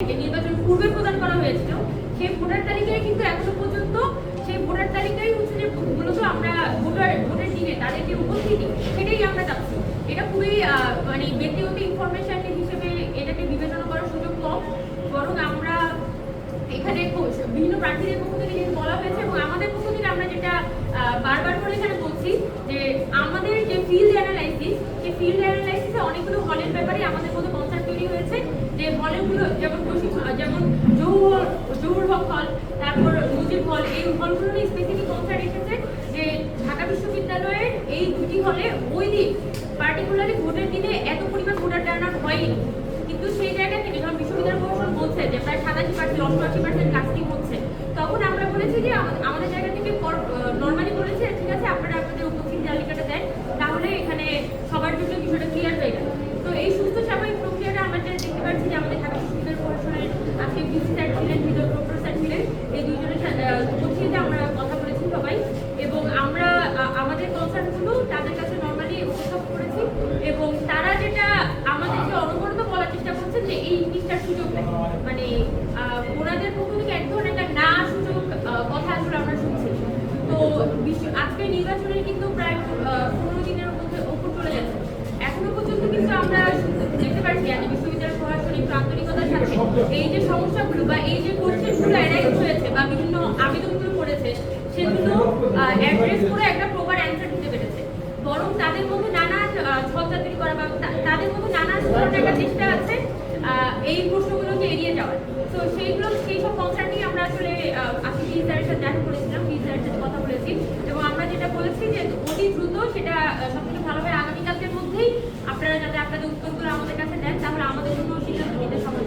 নির্বাচন পূর্বে প্রদান করা হয়েছিল, সেই ভোটার তালিকায় কিন্তু এখনও পর্যন্ত সেই ভোটার তালিকায় হচ্ছে যে মূলত আমরা ভোটার, ভোটের দিনে তাদের যে উপস্থিতি, সেটাই আমরা চাচ্ছি। এটা খুবই মানে ব্যক্তিগত ইনফরমেশন হিসেবে এটাকে বিবেচনা করার সুযোগ কম, বরং আমরা এখানে বিভিন্ন প্রার্থীদের পক্ষ থেকে যেহেতু বলা হয়েছে এবং আমাদের পক্ষ থেকে আমরা যেটা বারবার করে এখানে বলছি যে আমাদের যে ফিল্ড অ্যানালাইসিস সেই ফিল্ড অ্যানালাইসিসে অনেকগুলো হলের ব্যাপারে আমাদের মধ্যে কনসার্ন তৈরি হয়েছে যে হলগুলো যেমন প্রশিক্ষণ যেমন জহুর জহুর হক হল তারপর মুজিব হল এই হলগুলো নিয়ে স্পেসিফিক কনসার্ন এসেছে যে ঢাকা বিশ্ববিদ্যালয়ের এই দুটি হলে ওই দিন পার্টিকুলারলি ভোটের দিনে এত পরিমাণ ভোটার টার্ন আউট হয়নি কিন্তু সেই জায়গা থেকে যখন বিশ্ববিদ্যালয় প্রশাসন বলছে যে প্রায় সাতাশি পার্সেন্ট অষ্টআশি পার্সেন্ট কাস্টিং হচ্ছে তখন আমরা বলেছি যে আমা- আমাদের জায়গা থেকে নর্মালি বলেছে ঠিক আছে আপনারা আপনাদের উপস্থিত তালিকাটা দেন তাহলে এখানে সবার জন্য বিষয়টা ক্লিয়ার হয়ে গেল তো এই সুস্থ স্বাভাবিক প্রক্রিয়াটা আমরা যেটা দেখতে পাচ্ছি যে আমাদের ঢাকা বিশ্ববিদ্যালয় প্রশাসনের আজকে ভিসি স্যার ছিলেন ভিতর প্রফেসর স্যার ছিলেন এই দুইজনের সাথে, আহ, উপস্থিতিতে আমরা কথা বলেছি সবাই এবং আমরা আ- আমাদের কনসার্নগুলো তাদের কাছে নর্মালি উপস্থাপন করেছি এবং তারা যেটা আমাদেরকে অনবরত বলার চেষ্টা করছেন যে এই জিনিসটার সুযোগ দেয় মানে আহ, ওনাদের পক্ষ থেকে এক ধরনের একটা না সুযোগ আহ, কথা আসলে আমরা শুনছি তো বিশ্ব আজকে নির্বাচনের কিন্তু প্রায় পনেরো দিনের মধ্যে ওপর চলে যাচ্ছে এখনও পর্যন্ত কিন্তু আমরা দেখতে পাচ্ছি আজ বিশ্ববিদ্যালয় প্রশাসন একটু আন্তরিকতার সাথে এই যে সমস্যাগুলো বা এই যে কোশ্চেনগুলো অ্যারাইজ হয়েছে বা বিভিন্ন আবেদনগুলো করেছে, সেগুলো অ্যাড্রেস করে একটা প্রপার অ্যান্সার দিতে পেরেছে। বরং তাদের মধ্যে নানান ছত্রা তৈরি করা বা তাদের মধ্যে নানান ধরনের একটা চেষ্টা আছে এই প্রশ্নগুলোকে এড়িয়ে যাওয়ার। তো সেইগুলো, সেই সব কনসার্ন নিয়ে আমরা আসলে আজকে পি স্যারের সাথে দেখা করেছিলাম পি স্যারের সাথে কথা বলেছি। এবং আমরা যেটা বলেছি যে অতি দ্রুত সেটা সব থেকে ভালো হয় আগামীকালকের মধ্যেই আপনারা যাতে আপনাদের উত্তরগুলো আমাদের কাছে দেন, তাহলে আমাদের জন্য সিদ্ধান্ত নিতে সহজ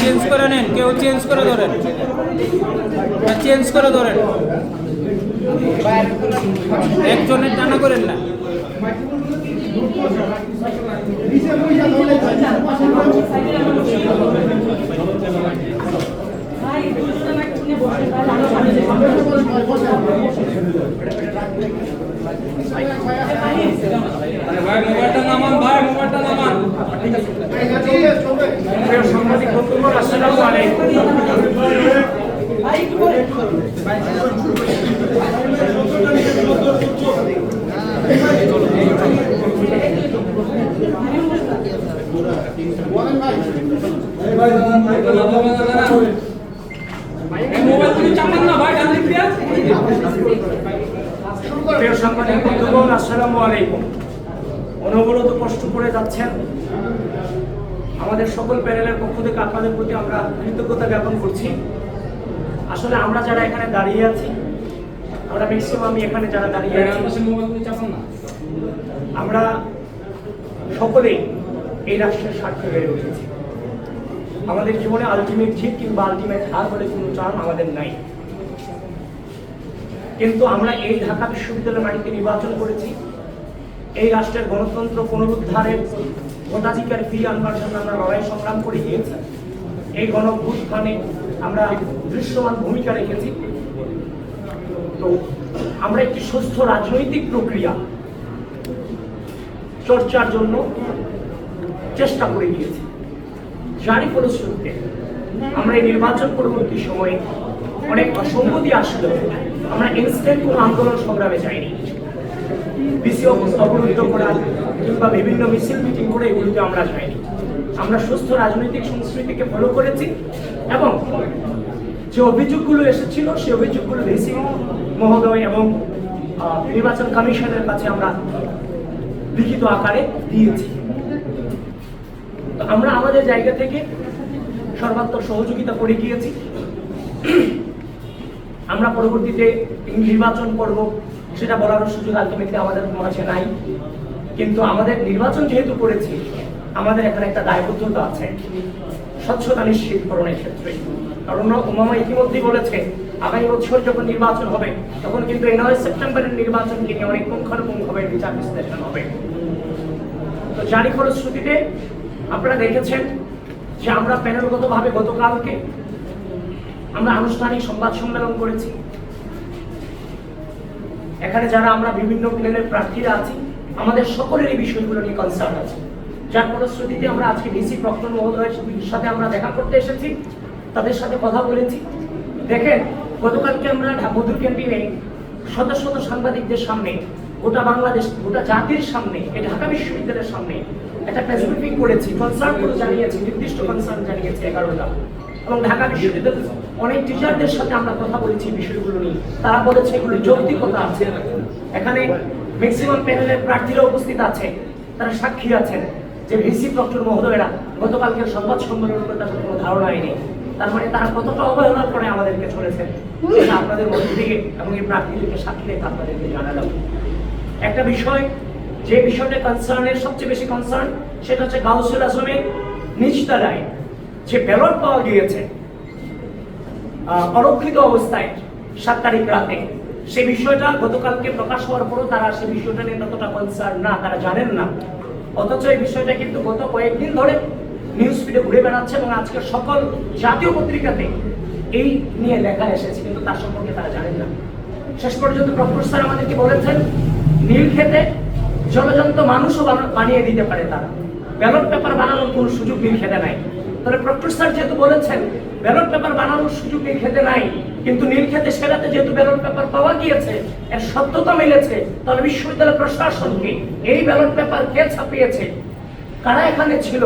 চেঞ্জ করে নেন কেউ চেঞ্জ করে ধরেন। চেঞ্জ করে ধরেন। একজনের টানা করেন না। আলাইকুম। অনবরত কষ্ট করে যাচ্ছেন আমাদের সকল প্যানেলের পক্ষ থেকে আপনাদের প্রতি আমরা কৃতজ্ঞতা জ্ঞাপন করছি। আসলে আমরা যারা এখানে দাঁড়িয়ে আছি, আমরা ম্যাক্সিমামই এখানে যারা দাঁড়িয়ে আছি, আমরা সকলেই এই রাষ্ট্রের স্বার্থে বেড়ে উঠেছি। আমাদের জীবনে আলটিমেট জিত কিংবা আলটিমেট হার বলে কোনো টার্ম আমাদের নাই। কিন্তু আমরা এই ঢাকা বিশ্ববিদ্যালয়ের মাটিতে নির্বাচন করেছি। এই রাষ্ট্রের গণতন্ত্র পুনরুদ্ধারের ভোটাধিকার ফি আনবার জন্য আমরা লড়াই সংগ্রাম করে গিয়েছি। এই গণভূতখানে আমরা দৃশ্যমান ভূমিকা রেখেছি। তো আমরা একটি সুস্থ রাজনৈতিক প্রক্রিয়া চর্চার জন্য চেষ্টা করে গিয়েছি। যারই ফলশ্রুতিতে আমরা এই নির্বাচন পরবর্তী সময়ে অনেক অসঙ্গতি আসলেও আমরা ইনস্ট্যান্ট কোনো আন্দোলন সংগ্রামে যাইনি। বিসি অফিস অবরুদ্ধ করা কিংবা বিভিন্ন মিছিল মিটিং করে এগুলিতে আমরা যাইনি আমরা সুস্থ রাজনৈতিক সংস্কৃতিকে ফলো করেছি এবং যে অভিযোগগুলো এসেছিল, সেই অভিযোগগুলো ভিসি মহোদয় এবং নির্বাচন কমিশনের কাছে আমরা লিখিত আকারে দিয়েছি। তো আমরা আমাদের জায়গা থেকে সর্বাত্মক সহযোগিতা করে গিয়েছি। আমরা পরবর্তীতে নির্বাচন করব সেটা বলার সুযোগ আলটিমেটলি আমাদের মাঝে নাই। কিন্তু আমাদের নির্বাচন যেহেতু করেছি, আমাদের এখানে একটা দায়বদ্ধতা আছে। স্বচ্ছতা নিশ্চিতকরণের ক্ষেত্রে। কারণ উমামা ইতিমধ্যেই বলেছে, আগামী বছর যখন নির্বাচন হবে, তখন কিন্তু এই নয় সেপ্টেম্বরের নির্বাচনকে নিয়ে অনেক পুঙ্খানুপুঙ্খভাবে বিচার বিশ্লেষণ হবে। তো জারি ফলশ্রুতিতে আপনারা দেখেছেন যে আমরা প্যানেলগতভাবে গতকালকে আমরা আনুষ্ঠানিক সংবাদ সম্মেলন করেছি। এখানে যারা আমরা বিভিন্ন প্লেনের প্রার্থীরা আছি, আমাদের সকলের এই বিষয়গুলো নিয়ে কনসার্ন আছে। যার ফলশ্রুতিতে আমরা আজকে ডিসি প্রক্টর মহোদয়ের সাথে আমরা দেখা করতে এসেছি, তাদের সাথে কথা বলেছি। দেখেন, গতকালকে আমরা মধুর ক্যান্টিনে শত শত সাংবাদিকদের সামনে, গোটা বাংলাদেশ, গোটা জাতির সামনে, এই ঢাকা বিশ্ববিদ্যালয়ের সামনে একটা প্রেসব্রিফিং করেছি কনসার্ন জানিয়েছি, নির্দিষ্ট কনসার্ন জানিয়েছি এগারোটা। এবং ঢাকা বিশ্ববিদ্যালয়ের অনেক টিচারদের সাথে আমরা কথা বলেছি বিষয়গুলো নিয়ে। তারা বলেছে এগুলো যৌক্তিকতা আছে। এখানে ম্যাক্সিমাম প্যানেলের প্রার্থীরা উপস্থিত আছে। তারা সাক্ষী আছেন যে ভিসি ডক্টর মহোদয়রা গতকালকের সংবাদ সম্মেলন করে তাদের কোনো ধারণা নেই। তার মানে তারা কতটা অবহেলা করে আমাদেরকে চলেছেন আপনাদের মধ্যে থেকে এবং এই প্রার্থীদেরকে সাক্ষী রেখে আপনাদেরকে জানালাম। একটা বিষয়, যে বিষয়টা কনসার্নের সবচেয়ে বেশি কনসার্ন সেটা হচ্ছে গাউসুল আজমের নিচতলায় যে ব্যালট পাওয়া গিয়েছে অরক্ষিত অবস্থায় সাত তারিখ রাতে। সে বিষয়টা গতকালকে প্রকাশ হওয়ার পরও তারা সে বিষয়টা নিয়ে ততটা কনসার্ন না, তারা জানেন না। অথচ এই বিষয়টা কিন্তু গত কয়েকদিন ধরে নিউজ ফিডে ঘুরে বেড়াচ্ছে এবং আজকে সকল জাতীয় পত্রিকাতে এই নিয়ে লেখা এসেছে, কিন্তু তার সম্পর্কে তারা জানেন না। শেষ পর্যন্ত প্রফেসর স্যার আমাদেরকে বলেছেন, নীল খেতে জলজন্ত মানুষও বানিয়ে দিতে পারে তারা। ব্যালট পেপার বানানোর কোনো সুযোগ নীল খেতে নাই। তাহলে প্রফেসর স্যার যেহেতু বলেছেন, ব্যালট পেপার বানানোর সুযোগ খেতে নাই, কিন্তু নীল যেহেতু ব্যালট পেপার পাওয়া গিয়েছে, এর সত্যতা মিলেছে, তাহলে বিশ্ববিদ্যালয় প্রশাসনকে এই ব্যালট পেপার কে ছাপিয়েছে? কারা এখানে ছিল?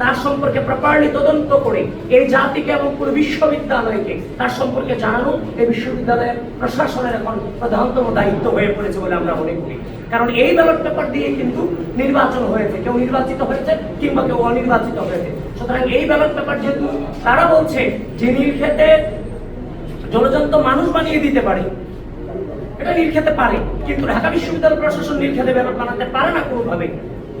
তার সম্পর্কে প্রপারলি তদন্ত করে এই জাতিকে এবং পুরো বিশ্ববিদ্যালয়কে তার সম্পর্কে জানানো এই বিশ্ববিদ্যালয়ের প্রশাসনের এখন প্রধানতম দায়িত্ব হয়ে পড়েছে বলে আমরা মনে করি। কারণ এই ব্যালট পেপার দিয়ে কিন্তু নির্বাচন হয়েছে। কেউ নির্বাচিত হয়েছে কিংবা কেউ অনির্বাচিত হয়েছে। সুতরাং এই ব্যালট পেপার যেহেতু তারা বলছে, যে নীলক্ষেতে জলজন্ত মানুষ বানিয়ে দিতে পারে, এটা খেতে পারে। কিন্তু ঢাকা বিশ্ববিদ্যালয় প্রশাসন খেতে ব্যাপার বানাতে পারে না কোনোভাবে।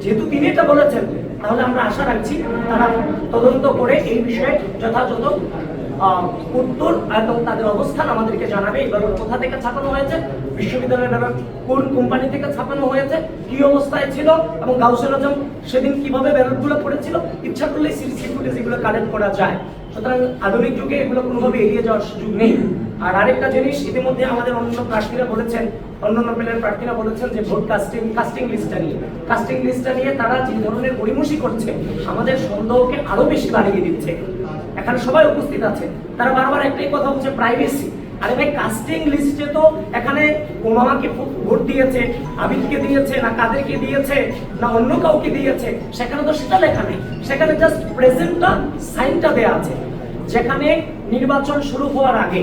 যেহেতু তিনি এটা বলেছেন, তাহলে আমরা আশা রাখছি তারা তদন্ত করে এই বিষয়ে যথাযথ উত্তর এবং তাদের অবস্থান আমাদেরকে জানাবে। ব্যালট কোথা থেকে ছাপানো হয়েছে? বিশ্ববিদ্যালয়ের কোন কোম্পানি থেকে ছাপানো হয়েছে? কি অবস্থায় ছিল? এবং গাউসের আজম সেদিন কীভাবে ব্যালটগুলো পড়েছিল? ইচ্ছা করলে সিসি ফুটেজ কালেক্ট করা যায়। সুতরাং আধুনিক যুগে এগুলো কোনোভাবে এড়িয়ে যাওয়ার সুযোগ নেই। আর আরেকটা জিনিস, ইতিমধ্যে আমাদের অন্য প্রার্থীরা বলেছেন, অন্যান্য প্লেনের প্রার্থীরা বলেছেন যে ভোট কাস্টিং কাস্টিং লিস্টটা নিয়ে। কাস্টিং লিস্টটা নিয়ে তারা যে ধরনের গড়িমসি করছে আমাদের সন্দেহকে আরও বেশি বাড়িয়ে দিচ্ছে। এখানে সবাই উপস্থিত আছে। তারা বারবার একটাই কথা হচ্ছে প্রাইভেসি আরে ভাই কাস্টিং লিস্টে তো এখানে ওমামাকে ভোট দিয়েছে, আবিদকে দিয়েছে, না কাদেরকে দিয়েছে, না অন্য কাউকে দিয়েছে, সেখানে তো সেটা লেখা নেই। সেখানে জাস্ট প্রেজেন্টটা সাইনটা দেয়া আছে। যেখানে নির্বাচন শুরু হওয়ার আগে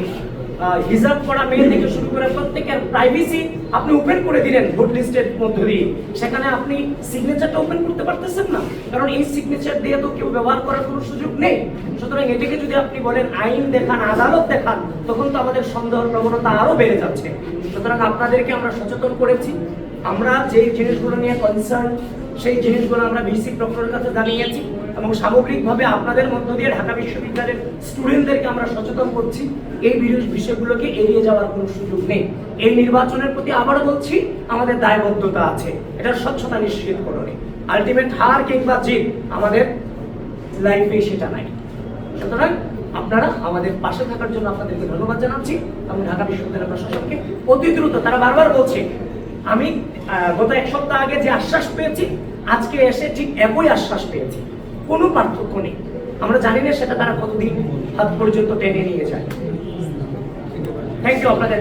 হিজাব করা মেয়ে থেকে শুরু করে প্রত্যেকের প্রাইভেসি আপনি ওপেন করে দিলেন ভোট লিস্টের মধ্য দিয়ে। সেখানে আপনি সিগনেচারটা ওপেন করতে পারতেছেন না। কারণ এই সিগনেচার দিয়ে তো কেউ ব্যবহার করার কোনো সুযোগ নেই। সুতরাং এটাকে যদি আপনি বলেন আইন দেখান, আদালত দেখান, তখন তো আমাদের সন্দেহের প্রবণতা আরও বেড়ে যাচ্ছে। সুতরাং আপনাদেরকে আমরা সচেতন করেছি। আমরা যে জিনিসগুলো নিয়ে কনসার্ন সেই জিনিসগুলো আমরা ভিসি প্রক্টরের কাছে জানিয়েছি এবং সামগ্রিকভাবে আপনাদের মধ্য দিয়ে ঢাকা বিশ্ববিদ্যালয়ের স্টুডেন্টদেরকে আমরা সচেতন করছি। এই বিরোধ বিষয়গুলোকে এড়িয়ে যাওয়ার কোনো সুযোগ নেই। এই নির্বাচনের প্রতি আবারও বলছি, আমাদের দায়বদ্ধতা আছে। এটার স্বচ্ছতা নিশ্চিত করণে আলটিমেট হার কিংবা জিত আমাদের লাইফে সেটা নাই। সুতরাং আপনারা আমাদের পাশে থাকার জন্য আপনাদেরকে ধন্যবাদ জানাচ্ছি। এবং ঢাকা বিশ্ববিদ্যালয় প্রশাসনকে অতি দ্রুত, তারা বারবার বলছে আমি গত এক সপ্তাহ আগে যে আশ্বাস পেয়েছি, আজকে এসে ঠিক একই আশ্বাস পেয়েছি। কোনো পার্থক্য নেই। আমরা জানি না সেটা তারা কতদিন হাত পর্যন্ত টেনে নিয়ে যায়। থ্যাংক ইউ আপনাদের